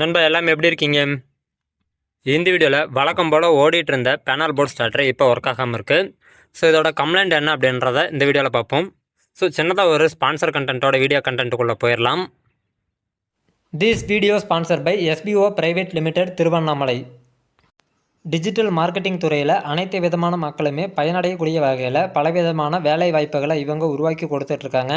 நண்பா எல்லாம் எப்படி இருக்கீங்க? இந்த வீடியோவில் வழக்கம் போல் ஓடிட்டு இருந்த பேனல் போர்ட் ஸ்டார்டர் இப்போ ஒர்க் ஆகாமல் இருக்குது ஸோ இதோட கம்ப்ளைண்ட் என்ன அப்படின்றத இந்த வீடியோவில் பார்ப்போம். ஸோ சின்னதாக ஒரு ஸ்பான்சர் கண்டென்ட்டோட வீடியோ கண்டென்ட்டுக்குள்ளே போயிடலாம். This video sponsor by SPO private limited Tiruvannamalai digital marketing துறையில் அனைத்து விதமான மக்களுமே பயனடையக்கூடிய வகையில் பலவிதமான வேலை வாய்ப்புகளை இவங்க உருவாக்கி கொடுத்துட்ருக்காங்க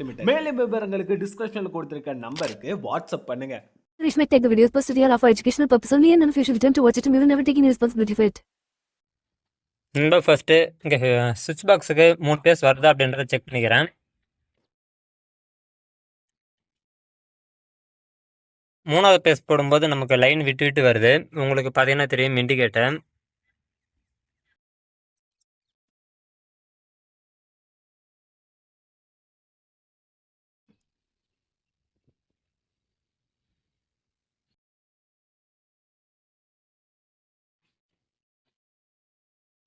limited மேலும் விவரங்களுக்கு டிஸ்கிரிப்ஷன்ல கொடுத்திருக்க நம்பருக்கு வாட்ஸ்அப் பண்ணுங்க. Rish might take the videos posted here are for educational purpose only and you should attempt to watch it and we will never take any responsibility for it. நண்பா ஃபஸ்ட்டு இங்கே சுவிட்ச் பாக்ஸுக்கு மூணு பேஸ் வருதா அப்படின்றத check பண்ணிக்கிறேன். மூணாவது base போடும்போது நமக்கு லைன் விட்டு விட்டு வருது. உங்களுக்கு பார்த்தீங்கன்னா தெரியும் இண்டிகேட்டர்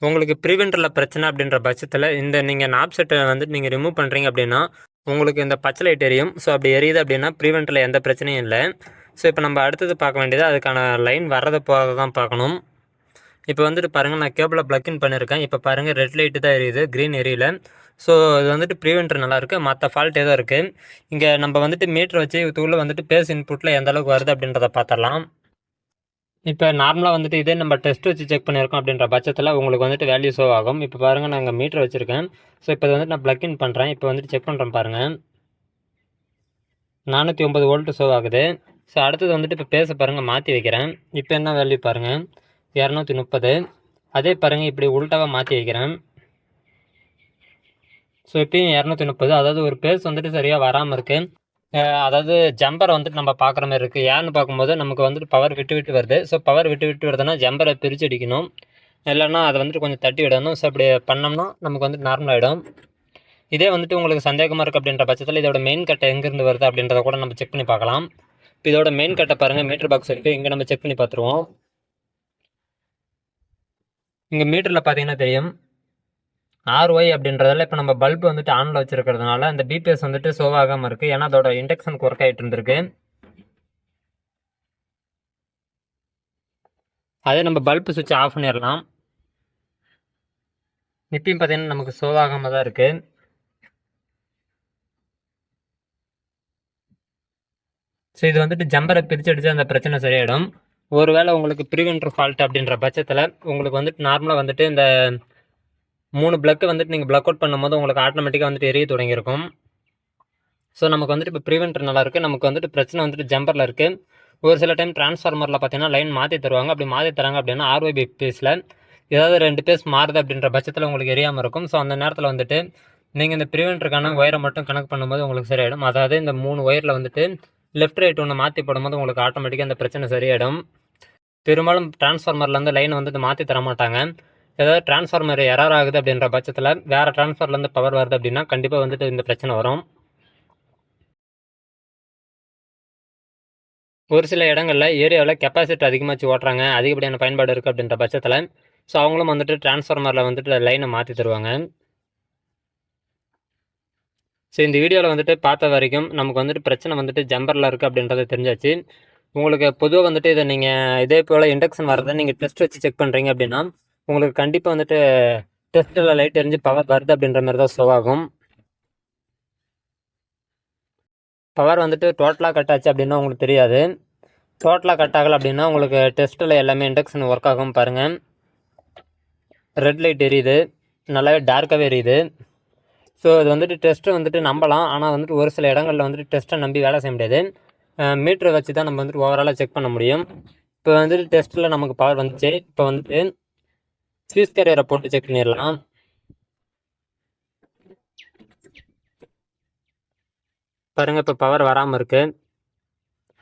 உங்களுக்கு ப்ரிவென்டரில் பிரச்சனை அப்படின்ற பட்சத்தில் இந்த நீங்கள் நாப் செட்டை வந்துட்டு நீங்கள் ரிமூவ் பண்ணுறீங்க அப்படின்னா உங்களுக்கு இந்த பச்சை லைட் எரியும். ஸோ அப்படி எரியுது அப்படின்னா ப்ரிவென்டரில் எந்த பிரச்சனையும் இல்லை. ஸோ இப்போ நம்ம அடுத்தது பார்க்க வேண்டியது அதுக்கான லைன் வர்றதை போகிறத தான் பார்க்கணும். இப்போ வந்துட்டு பாருங்கள் நான் கேபிளை ப்ளக்இன் பண்ணியிருக்கேன் இப்போ பாருங்கள் ரெட் லைட்டு தான் எரியுது க்ரீன் எரியல. ஸோ இது வந்துட்டு ப்ரிவென்டர் நல்லாயிருக்கு மற்ற ஃபால்ட் ஏதோ இருக்குது இங்கே நம்ம வந்துட்டு மீட்டர் வச்சு இதுக்குள்ளே வந்துட்டு பேஸ் இன்புட்டில் எந்த அளவுக்கு வருது அப்படின்றத பார்த்துடலாம். இப்போ நார்மலாக வந்துட்டு இதே நம்ம டெஸ்ட் வச்சு செக் பண்ணியிருக்கோம் அப்படின்ற பட்சத்தில் உங்களுக்கு வந்துட்டு வேல்யூ ஷோ ஆகும். இப்போ பாருங்கள் நான் இங்கே மீட்டர் வச்சுருக்கேன். ஸோ இப்போ இது வந்துட்டு நான் ப்ளக் இன் பண்ணுறேன் இப்போ வந்துட்டு செக் பண்ணுறேன் பாருங்கள் நானூற்றி ஒம்பது வோல்ட்டு ஷோ ஆகுது. ஸோ அடுத்தது வந்துட்டு இப்போ பேச பாருங்கள் மாற்றி வைக்கிறேன். இப்போ என்ன வேல்யூ பாருங்கள் இரநூத்தி முப்பது. அதே பாருங்கள் இப்படி உள்டாவாக மாற்றி வைக்கிறேன். ஸோ இப்போயும் இரநூத்தி முப்பது. அதாவது ஒரு பேஸ் வந்துட்டு சரியாக வராமல் இருக்குது அதாவது ஜம்பரை வந்துட்டு நம்ம பார்க்குற மாதிரி இருக்குது ஏன்னு பார்க்கும்போது நமக்கு வந்துட்டு பவர் விட்டு விட்டு வருது. ஸோ பவர் விட்டு விட்டு வருதுன்னா ஜம்பரை பிரித்து அடிக்கணும். இல்லைன்னா அதை வந்துட்டு கொஞ்சம் தட்டி விடணும். ஸோ அப்படி பண்ணோம்னா நமக்கு வந்துட்டு நார்மல் ஆகிடும் இதே வந்துட்டு உங்களுக்கு சந்தேகமாக இருக்குது அப்படின்ற பட்சத்தில் இதோட மெயின் கட்டை எங்கேருந்து வருது அப்படின்றத கூட நம்ம செக் பண்ணி பார்க்கலாம். இப்போ இதோட மெயின் கட்டை பாருங்கள் மீட்டர் பாக்ஸ் இருக்குது இங்கே நம்ம செக் பண்ணி பார்த்துருவோம். இங்கே மீட்டரில் பார்த்தீங்கன்னா தெரியும். ஆர்ஒய் அப்படின்றதால இப்போ நம்ம பல்பு வந்துட்டு ஆனில் வச்சுருக்கிறதுனால அந்த பிபிஎஸ் வந்துட்டு சோவாகாமல் இருக்குது ஏன்னா அதோட இண்டக்ஷனுக்கு ஒர்க் ஆகிட்டு இருந்திருக்கு. அதே நம்ம பல்பு சுவிட்ச் ஆஃப் பண்ணிடலாம் நிப்பியும் பார்த்தீங்கன்னா நமக்கு சோவாகாமல் தான் இருக்குது ஸோ இது வந்துட்டு ஜம்பரை பிரித்து அடித்து அந்த பிரச்சனை சரியாயிடும். ஒருவேளை உங்களுக்கு ப்ரிவென்டர் ஃபால்ட் அப்படின்ற பட்சத்தில் உங்களுக்கு வந்துட்டு நார்மலாக வந்துட்டு இந்த மூணு பிளக்கு வந்துட்டு நீங்கள் பிளக் அவுட் பண்ணும்போது உங்களுக்கு ஆட்டோமேட்டிக்காக வந்துட்டு எரிய தொடங்கியிருக்கும். ஸோ நமக்கு வந்துட்டு இப்போ ப்ரிவென்டர் நல்லா இருக்குது நமக்கு வந்துட்டு பிரச்சனை வந்துட்டு ஜம்பரில் இருக்குது ஒரு சில டைம் டிரான்ஸ்ஃபார்மரில் பார்த்தீங்கன்னா லைன் மாற்றி தருவாங்க. அப்படி மாற்றி தராங்க அப்படின்னா ஆர்ஒபி பேஸில் ஏதாவது ரெண்டு பேஸ் மாறுது அப்படின்ற பட்சத்தில் உங்களுக்கு எரியாமல் இருக்கும். ஸோ அந்த நேரத்தில் வந்துட்டு நீங்கள் இந்த ப்ரிவென்டருக்கான ஒயரை மட்டும் கனெக்ட் பண்ணும்போது உங்களுக்கு சரியாயிடும். அதாவது இந்த மூணு ஒயரில் வந்துட்டு லெஃப்ட் ரைட் ஒன்று மாற்றி போடும்போது உங்களுக்கு ஆட்டோமேட்டிக்காக இந்த பிரச்சனை சரியாயிடும். பெரும்பாலும் டிரான்ஸ்ஃபார்மர்லேருந்து லைனை வந்துட்டு மாற்றி தர மாட்டாங்க. ஏதாவது டிரான்ஸ்ஃபார்மர் எரர் ஆகுது அப்படின்ற பட்சத்தில் வேறு டிரான்ஸ்ஃபார்லேருந்து பவர் வருது அப்படின்னா கண்டிப்பாக வந்துட்டு இந்த பிரச்சனை வரும். ஒரு சில இடங்களில் ஏரியாவில் கெப்பாசிட்டி அதிகமாச்சு ஓட்டுறாங்க அதிகப்படியான பயன்பாடு இருக்குது அப்படின்ற பட்சத்தில் ஸோ அவங்களும் வந்துட்டு டிரான்ஸ்ஃபார்மரில் வந்துட்டு லைனை மாற்றி தருவாங்க. ஸோ இந்த வீடியோவில் வந்துட்டு பார்த்த வரைக்கும் நமக்கு வந்துட்டு பிரச்சனை வந்துட்டு ஜம்பரில் இருக்குது அப்படின்றத தெரிஞ்சாச்சு. உங்களுக்கு பொதுவாக வந்துட்டு இதை நீங்கள் இதே போல் இண்டக்ஷன் வரதை நீங்கள் டெஸ்ட் வச்சு செக் பண்ணுறீங்க அப்படின்னா உங்களுக்கு கண்டிப்பாக வந்துட்டு டெஸ்ட்டில் லைட் எரிஞ்சு பவர் வருது அப்படின்ற மாதிரி தான் ஷோ ஆகும். பவர் வந்துட்டு டோட்டலாக கட் ஆச்சு அப்படின்னா உங்களுக்கு தெரியாது. டோட்டலாக கட் ஆகலை அப்படின்னா உங்களுக்கு டெஸ்ட்டில் எல்லாமே இண்டக்ஷன் ஒர்க் ஆகும் பாருங்கள் ரெட் லைட் எரியுது. நல்லாவே டார்க்காகவே எரியுது. ஸோ இது வந்துட்டு டெஸ்ட்டு வந்துட்டு நம்பலாம். ஆனால் வந்துட்டு ஒரு சில இடங்களில் வந்துட்டு டெஸ்ட்டை நம்பி வேலை செய்ய முடியாது. மீட்டரை வச்சு தான் நம்ம வந்துட்டு ஓவராலாக செக் பண்ண முடியும். இப்போ வந்துட்டு டெஸ்ட்டில் நமக்கு பவர் வந்துச்சு. இப்போ வந்துட்டு ஸ்விஸ் கேரியரை போட்டு செக் பண்ணிடலாம். பாருங்கள் இப்போ பவர் வராமல் இருக்குது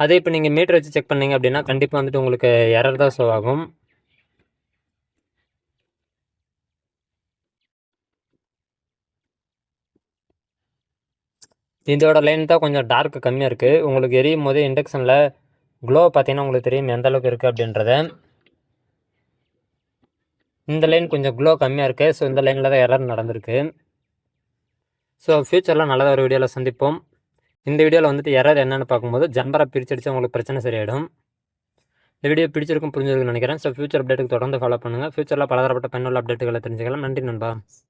அதே இப்போ நீங்கள் மீட்டர் வச்சு செக் பண்ணீங்க அப்படின்னா கண்டிப்பாக வந்துட்டு உங்களுக்கு எரர் தான் ஷோ ஆகும். இதோட லைன் தான் கொஞ்சம் டார்க் கம்மியாக இருக்குது உங்களுக்கு எரியும் போது இண்டக்ஷனில் க்ளோ பார்த்தீங்கன்னா உங்களுக்கு தெரியும் எந்த அளவுக்கு இருக்குது அப்படின்றத. இந்த லைன் கொஞ்சம் க்ளோ கம்மியாக இருக்குது ஸோ இந்த லைனில் தான் எரர் நடந்திருக்கு. ஸோ ஃப்யூச்சரில் நல்லதாக ஒரு வீடியோவில் சந்திப்போம். இந்த வீடியோவில் வந்துட்டு எரர் என்னென்னு பார்க்கும்போது ஜம்பரை பிரிச்சடிச்சு உங்களுக்கு பிரச்சனை சரியாயிடும். இந்த வீடியோ பிடிச்சிருக்கும் புரிஞ்சிருக்குன்னு நினைக்கிறேன். ஸோ ஃபியூச்சர் அப்டேட்டுக்கு தொடர்ந்து ஃபாலோ பண்ணுங்கள் ஃபியூச்சரில் பலதரப்பட்ட பெண்ணுள்ள அப்டேட்டுகளை தெரிஞ்சுக்கலாம். நன்றி நண்பா.